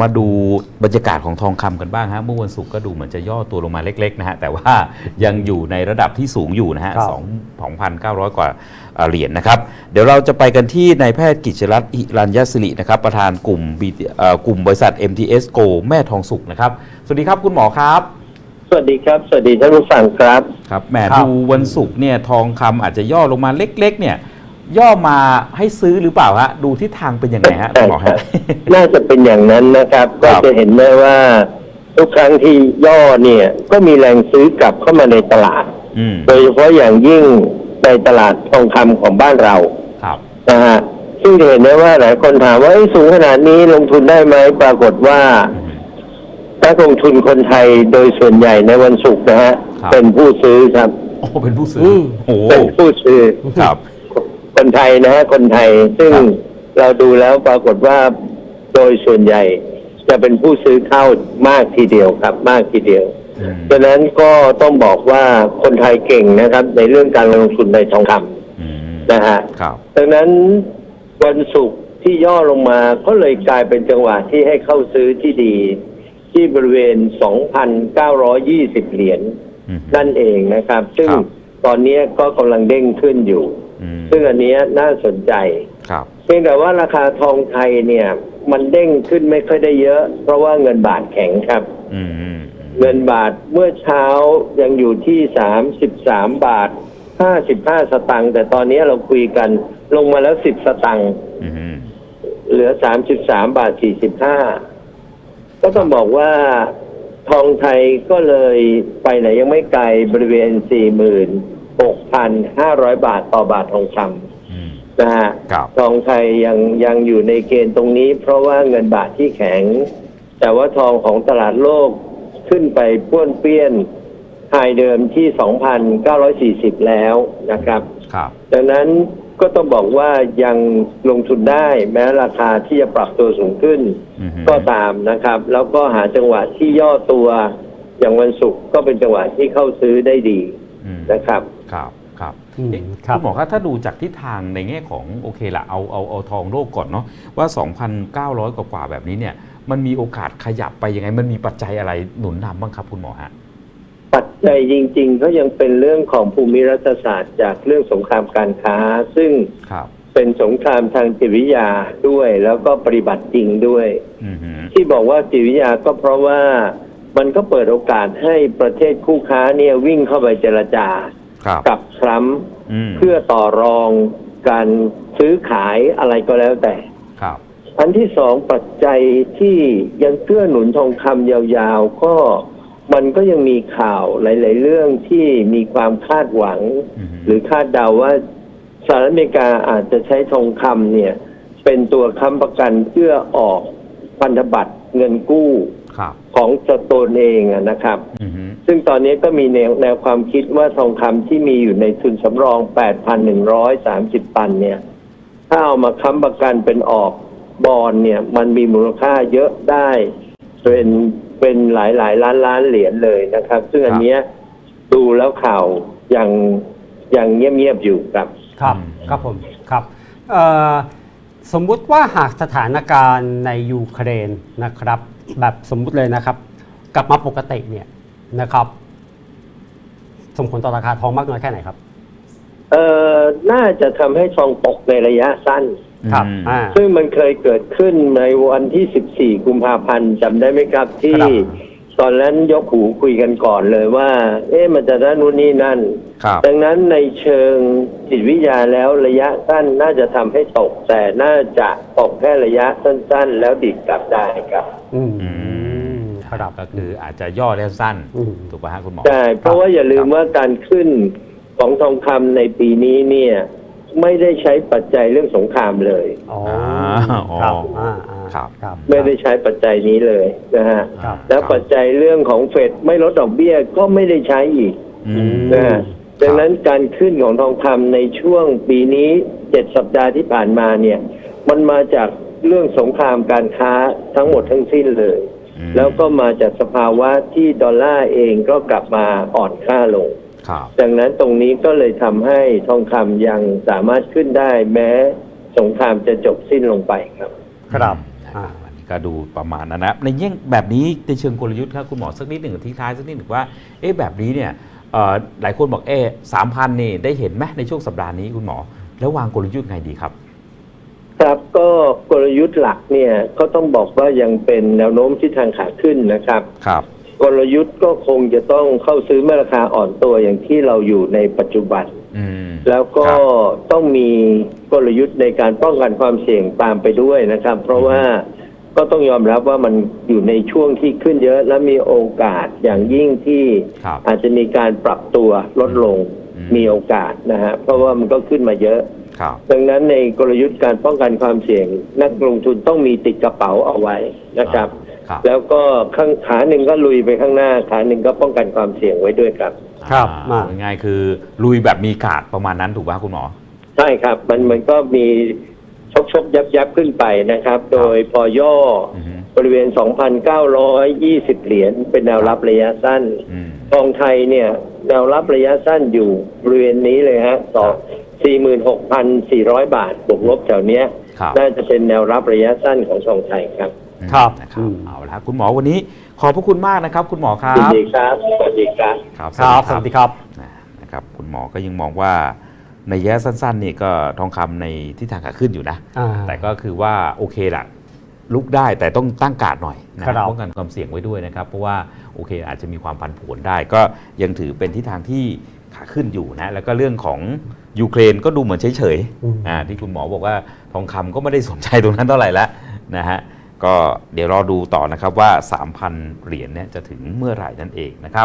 มาดูบรรยากาศของทองคำกันบ้างฮะเมื่อวันศุกร์ก็ดูเหมือนจะย่อตัวลงมาเล็กๆนะฮะแต่ว่ายังอยู่ในระดับที่สูงอยู่นะฮะครับสองสองพันเก้าร้อยกว่าเอ่อเหรียญนะครับเดี๋ยวเราจะไปกันที่นายแพทย์กิจรัตน์อิรัญญสิรินะครับประธานกลุ่ม BT เอ่อกลุ่มบริษัท MTS Go แม่ทองสุกนะครับสวัสดีครับคุณหมอครับสวัสดีครับ สวัสดีท่านผู้ฟังครับ ครับแหมครับดูวันศุกร์เนี่ยทองคำอาจจะย่อลงมาเล็ก ๆ เนี่ย ย่อมาให้ซื้อหรือเปล่าฮะดูทิศทางเป็นยังไงฮะคุณหมอฮะน่าจะเป็นอย่างนั้นนะครับครัก็บจะเห็นได้ว่า ทุกครั้งที่ย่อเนี่ย ก็มีแรงซื้อกลับเข้ามาในตลาดอืมโดยเฉพาะอย่างยิ่งในตลาดทองคำของบ้านเราครับนะฮะซึ่งจะเห็นได้ว่าหลายคนถามว่าเอ้ยสูงขนาดนี้ลงทุนได้ไหมปรากฏว่าอืมนักลงทุนคนไทยโดยส่วนใหญ่ในวันศุกร์นะฮะครับเป็นผู้ซื้อครับโอ้เป็นผู้ซื้อือมโอ้โหเป็นผู้ซื้อครับ คนไทยนะฮะคนไทย ซึ่งครับ เราดูแล้วปรากฏว่าโดยส่วนใหญ่จะเป็นผู้ซื้อเข้ามากทีเดียวครับ มากทีเดียวอืมฉะนั้นก็ต้องบอกว่าคนไทยเก่งนะครับ ในเรื่องการลงทุนในทองคอืมำนะฮะ ครับ ดังนั้นวันศุกร์ที่ย่อลงมาก็เลยกลายเป็นจังหวะที่ให้เข้าซื้อที่ดี ที่บริเวณ 2,920 เหรียญ อืม นั่นเองนะครับ ซึ่งครับ ตอนนี้ก็กำลังเด้งขึ้นอยู่อืม ซึ่งอันเนี้ยน่าสนใจครับเพียงแต่ว่าราคาทองไทยเนี่ย มันเด้งขึ้นไม่ค่อยได้เยอะ เพราะว่าเงินบาทแข็งครับอืมอืมอืมเงินบาทเมื่อเช้ายังอยู่ที่สามสิบสามบาทห้าสิบห้าสตังค์แต่ตอนนี้เราคุยกันลงมาแล้วสิบสตังค์อืมอืมเหลือสามสิบสามบาทสี่สิบห้าก็ต้องบอกว่าทองไทยก็เลยไปไหนยังไม่ไกลบริเวณสี่หมื่น หกพันห้าร้อยบาทต่อบาททองคำอืมนะฮะครับ ทองไทยยังยังอยู่ในเกณฑ์ตรงนี้ เพราะว่าเงินบาทที่แข็ง แต่ว่าทองของตลาดโลกขึ้นไปป้วนเปี้ยนไฮเดิมที่ 2,940 แล้วนะครับ ครับ ดังนั้นก็ต้องบอกว่ายังลงทุนได้แม้ราคาที่จะปรับตัวสูงขึ้น อืมฮึ ก็ตามนะครับ แล้วก็หาจังหวะที่ย่อตัวอย่างวันศุกร์ก็เป็นจังหวะที่เข้าซื้อได้ดีอืมนะครับ ครับครับอืมเอ๊ะครับคุณหมอครับถ้าดูจากทิศทางในแง่ของโอเคละเอาเอาเอาทองโลกก่อนเนาะว่า 2,900 กว่าๆแบบนี้เนี่ย มันมีโอกาสขยับไปยังไง มันมีปัจจัยอะไรหนุนนำบ้างครับคุณหมอฮะปัจจัยจริง ๆ ก็ยังเป็นเรื่องของภูมิรัฐศาสตร์ จากเรื่องสงครามการค้า ซึ่งครับเป็นสงครามทางจิตวิทยาด้วย แล้วก็ปฏิบัติจริงด้วยอืมฮึที่บอกว่าจิตวิทยาก็เพราะว่ามันก็เปิดโอกาสให้ประเทศคู่ค้าเนี่ยวิ่งเข้าไปเจรจา ครับ กับทรัมป์อืมเพื่อต่อรองการซื้อขายอะไรก็แล้วแต่ ครับ อันที่สองปัจจัยที่ยังเกื้อหนุนทองคำยาวๆ ก็มันก็ยังมีข่าวหลาย ๆ เรื่องที่มีความคาดหวัง อืมฮึ หรือคาดเดาว่าสหรัฐอเมริกาอาจจะใช้ทองคำเนี่ย เป็นตัวค้ำประกันเพื่อออกพันธบัตรเงินกู้ครับ ของสโตนเองอะนะครับ อืมฮึ ซึ่งตอนนี้ก็มีแนวแนวความคิดว่าทองคำที่มีอยู่ในทุนสำรอง 8,130 ตันเนี่ย ถ้าเอามาค้ำประกันเป็นออกบอลเนี่ย มันมีมูลค่าเยอะได้เป็นเป็นหลายหลายล้านล้านเหรียญเลยนะครับ ซึ่งอันเนี้ยดูแล้วข่าวยังยังเงียบๆอยู่ครับ ครับครับผมครับสมมุติว่าหากสถานการณ์ในยูเครนนะครับ แบบสมมุติเลยนะครับ กลับมาปกติเนี่ย นะครับส่งผลต่อราคาทองมากน้อยแค่ไหนครับ เอ่อน่าจะทำให้ทองตกในระยะสั้น ครับอืม อ่า ซึ่งมันเคยเกิดขึ้นในวันที่ 14 กุมภาพันธ์จำได้ไหมครับที่ครับ ตอนนั้นยกหูคุยกันก่อนเลยว่า เอ๊ะมันจะได้นู่นนี่นั่น ครับ ดังนั้นในเชิงจิตวิทยาแล้วระยะสั้นน่าจะทำให้ตก แต่น่าจะตกแค่ระยะสั้น ๆ แล้วดิดกลับได้ครับ อืมอืม ครับก็คืออาจจะย่อได้สั้นอืมถูกป่ะฮะคุณหมอใช่เพราะว่าอย่าลืมว่าการขึ้นของทองคำในปีนี้เนี่ย ไม่ได้ใช้ปัจจัยเรื่องสงครามเลยอ๋ออ๋อครับอ่าอ่าครับครับ ไม่ได้ใช้ปัจจัยนี้เลยนะฮะครับแล้วปัจจัยเรื่องของเฟดไม่ลดดอกเบี้ยก็ไม่ได้ใช้อีกอืมนะฮะดังนั้นการขึ้นของทองคำในช่วงปีนี้เจ็ดสัปดาห์ที่ผ่านมาเนี่ย มันมาจากเรื่องสงครามการค้าทั้งหมดทั้งสิ้นเลยอืม แล้วก็มาจากสภาวะที่ดอลลาร์เองก็กลับมาอ่อนค่าลงครับดังนั้นตรงนี้ก็เลยทำให้ทองคำยังสามารถขึ้นได้แม้สงครามจะจบสิ้นลงไปครับ ครับนะอ่าวันนี้ก็ดูประมาณนั้นนะในแง่แบบนี้ในเชิงกลยุทธ์ครับคุณหมอสักนิดหนึ่งทิ้งท้ายสักนิดหนึ่งว่าเอ๊ะแบบนี้เนี่ยเอ่อหลายคนบอกเอ๊สามพันนี่ได้เห็นไหมในช่วงสัปดาห์นี้คุณหมอ แล้ววางกลยุทธ์ไงดีครับ ครับก็กลยุทธ์หลักเนี่ยก็ต้องบอกว่ายังเป็นแนวโน้มที่ทางขาขึ้นนะครับ ครับ กลยุทธ์ก็คงจะต้องเข้าซื้อเมื่อราคาอ่อนตัวอย่างที่เราอยู่ในปัจจุบัน อืม แล้วก็ครับต้องมีกลยุทธ์ในการป้องกันความเสี่ยงตามไปด้วยนะครับ เพราะว่าก็ต้องยอมรับว่ามันอยู่ในช่วงที่ขึ้นเยอะ และมีโอกาสอย่างยิ่งที่ครับอาจจะมีการปรับตัวลดลงอืม มีโอกาสนะฮะเพราะว่ามันก็ขึ้นมาเยอะ ครับดังนั้นในกลยุทธ์การป้องกันความเสี่ยง นักลงทุนต้องมีติดกระเป๋าเอาไว้นะครับ ครับแล้วก็ข้างขาหนึ่งก็ลุยไปข้างหน้า ขาหนึ่งก็ป้องกันความเสี่ยงไว้ด้วยครับ ครับอ่ามาง่ายๆคือลุยแบบมีกาดประมาณนั้นถูกไหมคุณหมอ ใช่ครับ มันมันก็มีชกชกยับยับขึ้นไปนะครับ โดยพอย่ออือฮึบริเวณ 2,920 เหรียญเป็นแนวรับระยะสั้น อืมทองไทยเนี่ยแนวรับระยะสั้นอยู่บริเวณนี้เลยฮะสอง 46,400 บาทบวกลบแถวเนี้ยครับ น่าจะเป็นแนวรับระยะสั้นของทองไทยครับครับนะครับอืมเอาละคุณหมอวันนี้ขอบพระคุณมากนะครับ คุณหมอครัยินบดีครับสวัสดีครับ ครับครับสวัสดีครับ นะนะครับ คุณหมอก็ยังมองว่าในระยะสั้นๆนี่ก็ทองคำในทิศทางขาขึ้นอยู่นะ อ่า แต่ก็คือว่าโอเคละลุกได้แต่ต้องตั้งการดหน่อยนะครับป้องกันความเสี่ยงไว้ด้วยนะครับ เพราะว่าโอเคอาจจะมีความผันผวนได้ ก็ยังถือเป็นทิศทางที่ ขาขึ้นอยู่นะแล้วก็เรื่องของยูเครนก็ดูเหมือนเฉยอืมๆอ่าที่คุณหมอบอกว่าทองคำก็ไม่ได้สนใจตรงนั้นเท่าไหร่แล้วนะฮะก็เดี๋ยวรอดูต่อนะครับว่า 3,000 เหรียญเนี่ยจะถึงเมื่อไหร่นั่นเองนะครับ